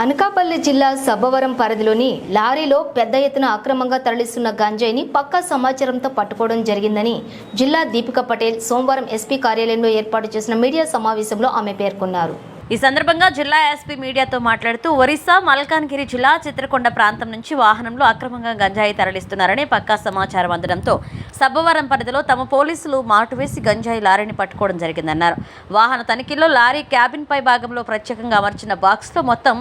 అనకాపల్లి జిల్లా సబ్బవరం పరిధిలోని లారీలో పెద్ద ఎత్తున అక్రమంగా తరలిస్తున్న గంజాయిని పక్కా సమాచారంతో పట్టుకోవడం జరిగిందని జిల్లా దీపిక పటేల్ సోమవారం ఎస్పీ కార్యాలయంలో ఏర్పాటు చేసిన మీడియా సమావేశంలో ఆమె పేర్కొన్నారు. ఈ సందర్భంగా జిల్లా ఎస్పీ మీడియాతో మాట్లాడుతూ ఒరిస్సా మల్కాన్గిరి జిల్లా చిత్రకొండ ప్రాంతం నుంచి వాహనంలో అక్రమంగా గంజాయి తరలిస్తున్నారని పక్కా సమాచారం అందడంతో సబ్బవరం పరిధిలో తమ పోలీసులు మాటు వేసి గంజాయి లారీని పట్టుకోవడం జరిగిందన్నారు. వాహన తనిఖీలో లారీ క్యాబిన్ పై భాగంలో ప్రత్యేకంగా అమర్చిన బాక్స్లో మొత్తం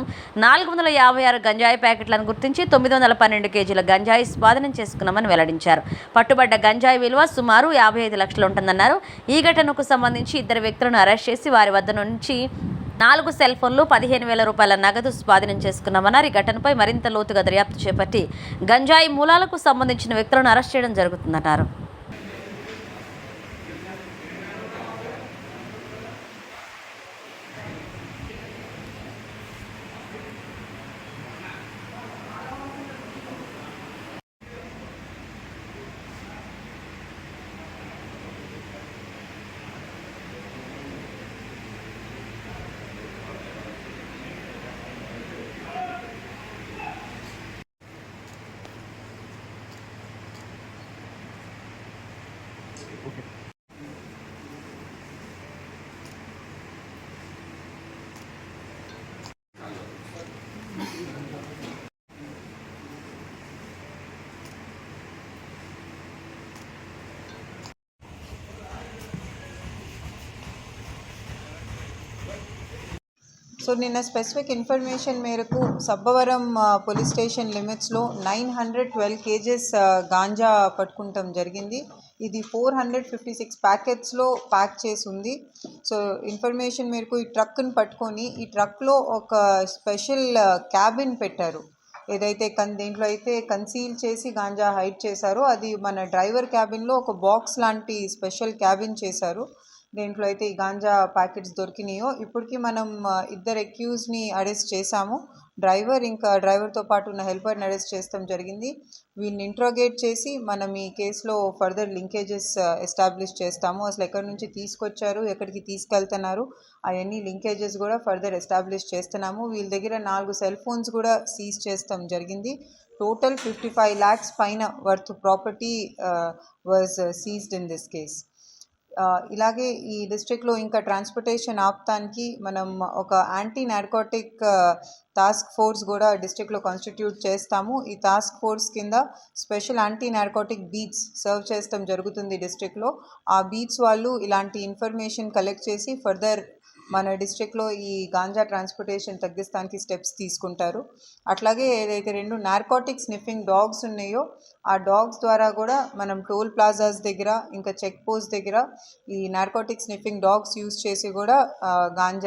నాలుగు వందల యాభై ఆరు గంజాయి ప్యాకెట్లను గుర్తించి తొమ్మిది వందల పన్నెండు కేజీల గంజాయి స్వాధీనం చేసుకున్నామని వెల్లడించారు. పట్టుబడ్డ గంజాయి విలువ సుమారు యాభై ఐదు లక్షలు ఉంటుందన్నారు. ఈ ఘటనకు సంబంధించి ఇద్దరు వ్యక్తులను అరెస్ట్ చేసి వారి వద్ద నుంచి నాలుగు సెల్ ఫోన్లు పదిహేను వేల రూపాయల నగదు స్వాధీనం చేసుకున్నామన్నారు. ఈ ఘటనపై మరింత లోతుగా దర్యాప్తు చేపట్టి గంజాయి మూలాలకు సంబంధించిన వ్యక్తులను అరెస్ట్ చేయడం జరుగుతుందన్నారు. సో నిన్న స్పెసిఫిక్ ఇన్ఫర్మేషన్ మేరకు సబ్బవరం పోలీస్ స్టేషన్ లిమిట్స్లో nine hundred twelve kgs ganja పట్టుకుంటాం జరిగింది. ఇది ఫోర్ హండ్రెడ్ ఫిఫ్టీ సిక్స్ ప్యాకెట్స్లో ప్యాక్ చేసి ఉంది. సో ఇన్ఫర్మేషన్ మేరకు ఈ ట్రక్ని పట్టుకొని ఈ ట్రక్లో ఒక స్పెషల్ క్యాబిన్ పెట్టారు. ఏదైతే కన్ దీంట్లో అయితే కన్సీల్ చేసి గాంజా హైడ్ చేశారో అది మన డ్రైవర్ క్యాబిన్లో ఒక బాక్స్ లాంటి స్పెషల్ క్యాబిన్ చేశారు. దేంట్లో అయితే ఈ గాంజా ప్యాకెట్స్ దొరికినాయో. ఇప్పటికీ మనం ఇద్దరు అక్యూజ్ని అరెస్ట్ చేశాము. డ్రైవర్ ఇంకా డ్రైవర్తో పాటు ఉన్న హెల్పర్ని అరెస్ట్ చేస్తాం జరిగింది. వీళ్ళని ఇంట్రోగేట్ చేసి మనం ఈ కేసులో ఫర్దర్ లింకేజెస్ ఎస్టాబ్లిష్ చేస్తాము. అసలు ఎక్కడి నుంచి తీసుకొచ్చారు ఎక్కడికి తీసుకెళ్తున్నారు అవన్నీ లింకేజెస్ కూడా ఫర్దర్ ఎస్టాబ్లిష్ చేస్తున్నాము. వీళ్ళ దగ్గర నాలుగు సెల్ ఫోన్స్ కూడా సీజ్ చేస్తాం జరిగింది. టోటల్ ఫిఫ్టీ ఫైవ్ ల్యాక్స్ పైన worth property was seized in this case ఇలాగే ఈ డిస్ట్రిక్ట్లో ఇంకా ట్రాన్స్పోర్టేషన్ ఆపటానికి మనం ఒక యాంటీ నార్కోటిక్ టాస్క్ ఫోర్స్ కూడా డిస్ట్రిక్ట్లో కాన్స్టిట్యూట్ చేస్తాము. ఈ టాస్క్ ఫోర్స్ కింద special anti narcotic beats serve చేస్తాం జరుగుతుంది డిస్ట్రిక్ట్లో. ఆ బీట్స్ వాళ్ళు ఇలాంటి ఇన్ఫర్మేషన్ కలెక్ట్ చేసి ఫర్దర్ మన డిస్ట్రిక్ట్లో ఈ గాంజా ట్రాన్స్పోర్టేషన్ తగ్గిస్తానికి స్టెప్స్ తీసుకుంటారు. అట్లాగే ఏదైతే రెండు నార్కోటిక్ స్నిఫింగ్ డాగ్స్ ఉన్నాయో ఆ డాగ్స్ ద్వారా కూడా మనం టోల్ ప్లాజాస్ దగ్గర ఇంకా చెక్ పోస్ట్ దగ్గర ఈ నార్కోటిక్ స్నిఫింగ్ డాగ్స్ యూస్ చేసి కూడా గాంజా